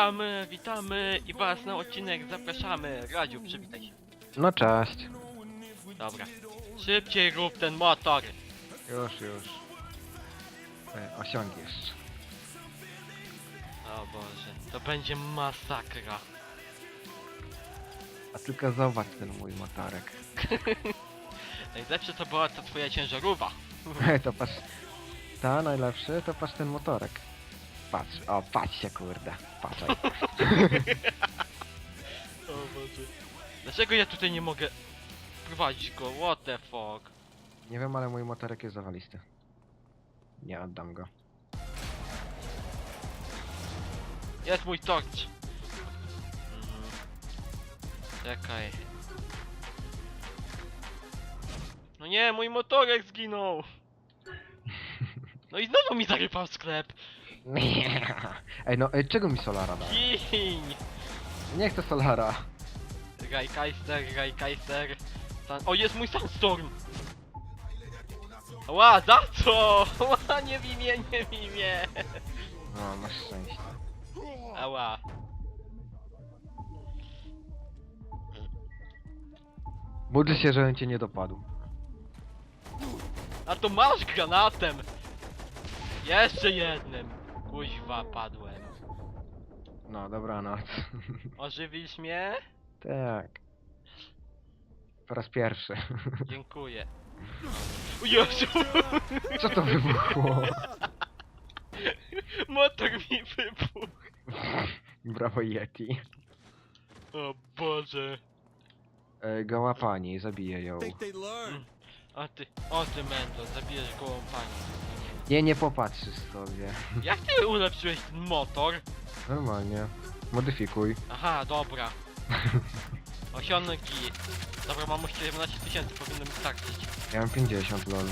Witamy, witamy i was na odcinek zapraszamy. Radziu, przywitaj się. No cześć. Dobra. Szybciej rób ten motor. Już, już. E, Osiągniesz. O Boże, to będzie masakra. A tylko zobacz ten mój motorek. Najlepsze to była ta twoja ciężarówka. Hej, to patrz. Ta najlepszy, to patrz ten motorek. Patrz, o, patrz się kurde. Patrz. oj. O Boże. Dlaczego ja tutaj nie mogę prowadzić go? What the fuck? Nie wiem, ale mój motorek jest zawalisty. Nie oddam go. Jest mój torcz. Mhm. Czekaj. No nie, mój motorek zginął. No i znowu mi zarypał sklep. Ej, no, ej, czego mi Solara da? Kiń! Nie chcę Solara. Rajkaister, Rajkaister. San... O, jest mój Sandstorm! Ła, za co? Ła, nie w imię, nie w imię. No, masz szczęście. Ała. Budź się, żebym cię nie dopadł. A to masz granatem! Jeszcze jednym! Kuźwa, padłem. No, dobranoc. Ożywisz mnie? tak. Po raz pierwszy. Dziękuję. Jezu! Co to wybuchło? Motor mi wybuchł! Brawo Yeti. O Boże! E, goła pani, zabiję ją. think they learn. O ty, o ty mendo, zabijesz gołą panią. Nie, nie popatrzysz sobie. Jak ty ulepszyłeś ten motor? Normalnie. Modyfikuj. Aha, dobra. Osiągnąki. Dobra, mam już 17 tysięcy, powinno mi starczyć. Ja mam 50 lol.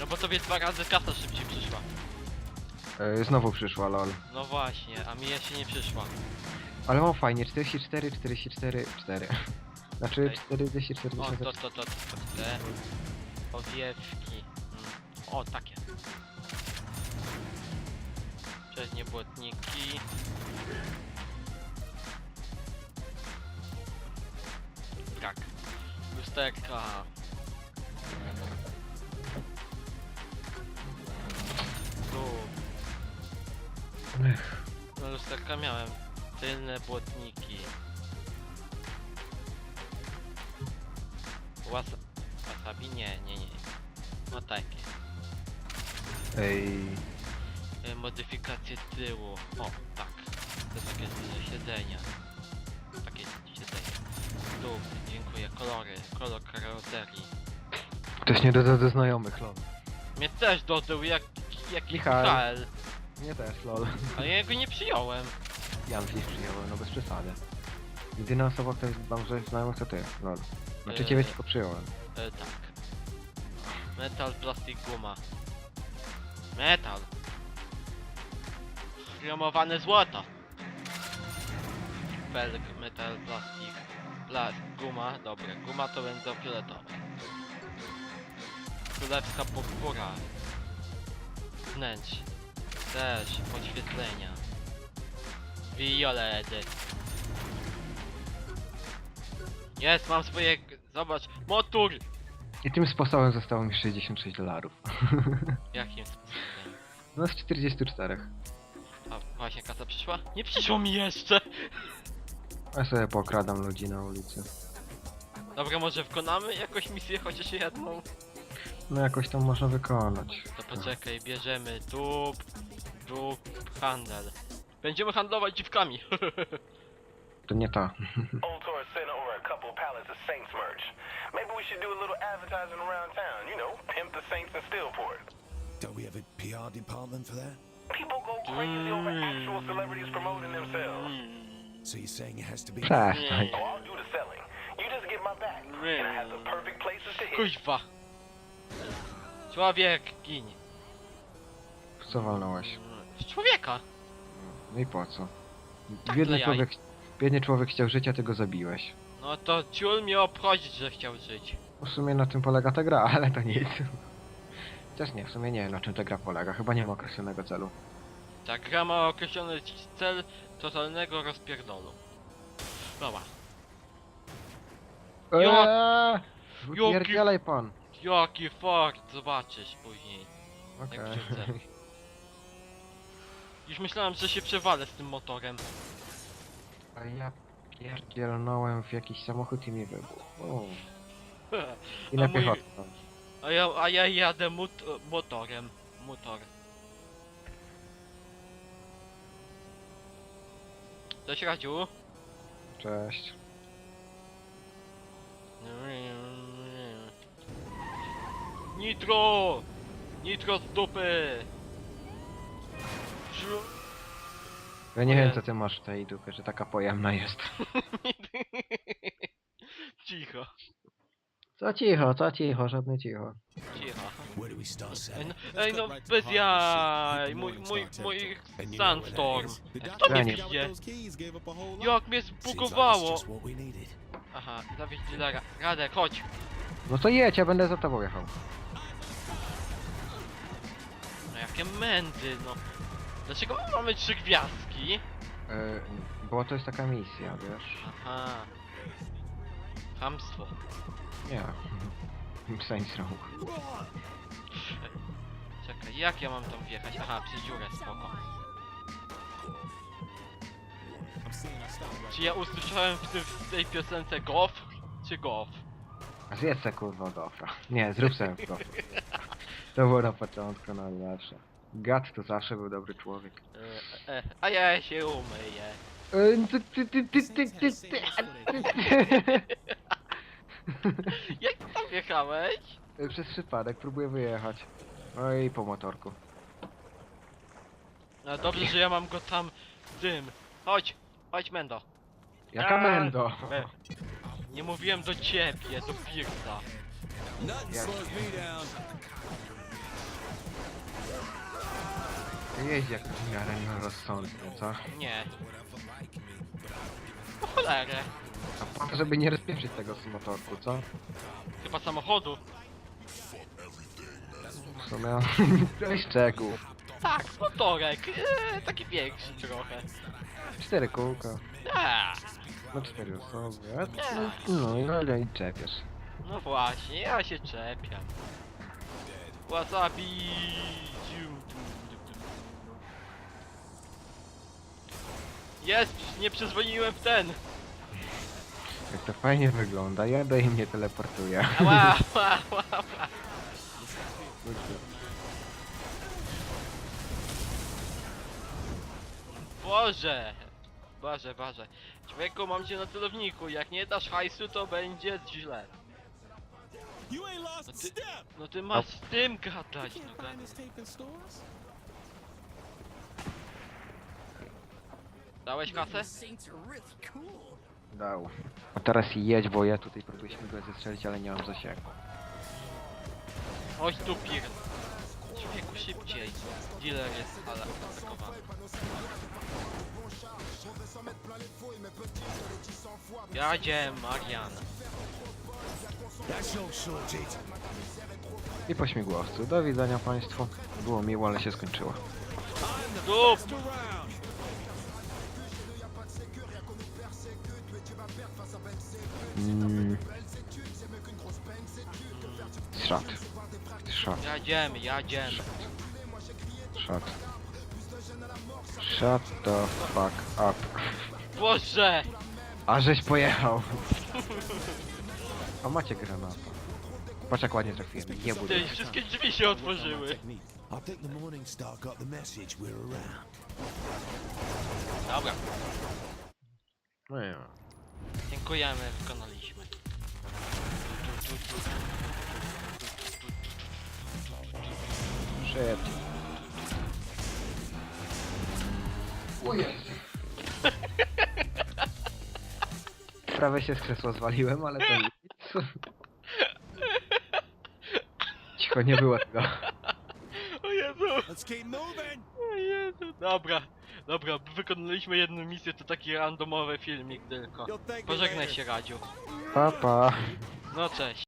No bo tobie dwa razy kasa szybciej przyszła. E, znowu przyszła lol. No właśnie, a mi jeszcze nie przyszła. Ale mam fajnie, 44, 44, 4. Znaczy Okej. 44, O, 44. to, to, to, to, to te owiewki. O, takie. Przednie błotniki. Brak. Lusterka. Tu. No lusterka miałem. Tylne błotniki. Was wasabi? Nie, nie, nie. No takie. Ej, E, Modyfikacje tyłu. O, tak. To takie duże siedzenia. Takie siedzenie. Tu, dziękuję. Kolory. Kolor karoserii. ktoś nie doda do znajomych lol. Mnie też dodał jak, jak Michał. Nie też lol. Ale ja go nie przyjąłem. Ja bym przyjąłem, no bez przesady. Jedyna osoba, która jest mam, że znajomych to ty, lol. Znaczy ciebie Eee. tylko przyjąłem. E, tak. Metal, plastik, guma. Metal. Chromowane złoto. Felg, metal, plastik, plas, guma. Dobra, guma to będą fioletowe. Królewska purpura. Wnętrz. Też, podświetlenia. Violety. Jest, mam swoje... Zobacz, motor! I tym sposobem zostało mi 66 dolarów. Jakim sposobem? No z 44. A właśnie kasa przyszła? Nie przyszło mi jeszcze! Ja sobie pokradam ludzi na ulicy. Dobra, może wykonamy jakąś misję, chociaż jedną? No jakoś to można wykonać. To poczekaj, bierzemy dup, dup, handel. Będziemy handlować dziwkami. To nie ta. Couple pallets of Saints merch. Maybe we should do a little advertising around town, you know, pimp the Saints in Steelport. Don't we have a PR department for that? People go crazy over actual celebrities promoting themselves. So you're saying it has to be Przestań. Oh, I'll do the selling. You just get my back, and I have the perfect places to hit. Kuźwa. Człowiek, gin. W co walnąłeś? Z człowieka. No i po co? Tak Biedny jaj. człowiek, biedny człowiek chciał żyć, a ty go zabiłeś. No to ciul mnie obchodzić, że chciał żyć. W sumie na tym polega ta gra, ale to nic. Chociaż nie, w sumie nie wiem na czym ta gra polega. Chyba nie ma określonego celu. Ta gra ma określony cel totalnego rozpierdolu. Dobra. Eee, Jaki- Wypierdzielaj pan. Jaki fart, zobaczysz później. Okej. Jak wrzucę. Już myślałem, że się przewalę z tym motorem. A ja pierdzielnąłem w jakiś samochód i mi wybuchł. O. I A na mój- piechotę. A ja, a ja jadę mot motorem. Motor. Cześć Radziu. Cześć. Nitro! Nitro z dupy! Żu- Ja nie wiem co ty masz w tej dupy, że taka pojemna jest. Cicho, Co cicho, co cicho, żadne cicho. cicho. Where do we start, Ej Sam? no, ej, no bez jaj, mój, mój, mój Sandstorm. Kto mnie bije? Jak mnie zbugowało! Aha, zawieź dealera. Radek, chodź. No to jedź, ja będę za tobą jechał. No jakie mędy, no. Dlaczego my mamy trzy gwiazdki? Yy, bo to jest taka misja, wiesz? Aha. Hamstwo. Nie. Saints Row. Czekaj, jak ja mam tam wjechać? Aha, przez dziurę, spoko. Czy ja usłyszałem w, tym, w tej piosence gof? Czy gof? A Zjedz se kurwa gofra. Nie, zrób sobie gofra. To było na początku najlepsze. Gad to zawsze był dobry człowiek. E, e, a ja się umyję. Yy, ty, ty, ty, ty, ty, ty, ty, Jak ty tam wjechałeś? Przez przypadek próbuję wyjechać. No i po motorku. No dobrze, że ja mam go tam tym. Chodź, chodź Mendo. Jaka Eee, mendo! e, Nie mówiłem do ciebie, do Pirta. Nothing Yeah. slows me down. Jeździ jak w miarę rozsądnie, co? Nie. Po cholerę. A po to, żeby nie rozpieprzyć tego z motorku, co? Chyba samochodu. W sumie... Dość szczegółów. Tak, motorek. Eee, taki większy trochę. Cztery kółka. A, No cztery osoby. A no, no i no i czepiesz. no właśnie, ja się czepiam. Wasabi. Jest, nie przyzwoliłem w ten. Jak to fajnie wygląda, jadę i mnie teleportuje. Ała, ała, ała. Boże! Boże, Boże. Człowieku, mam cię na celowniku. Jak nie dasz hajsu, to będzie źle. You ain't lost No a ty, step. no ty masz z tym gadać, no gadać. Dałeś kasę? Dał. A teraz jedź, bo ja tutaj próbujemy go zestrzelić, ale nie mam zasięgu. Chodź tu, pir. Człowieku, szybciej. Dealer jest ale atakowany. Jadzie, Marian. I po śmigłowcu. Do widzenia Państwu. Było miło, ale się skończyło. Dup! Mm. Shot. Shot. Jadziemy, jadziemy. Shot. Shut the fuck up. Boże! A żeś pojechał. A macie granata. Patrz jak ładnie trafiłem. Jebu. Ty, wszystkie drzwi się otworzyły. I think the Morning Star got the message we're around. Dobra, No ja. dziękujemy, wykonaliśmy. Shit. O Jezu. Prawie się z krzesła zwaliłem, ale to nic. Cicho, nie było tego. O Jezu! Let's keep moving. O Jezu! Dobra, dobra, wykonaliśmy jedną misję, to taki randomowy filmik tylko. Pożegnaj się, Radziu. Pa, pa. No cześć.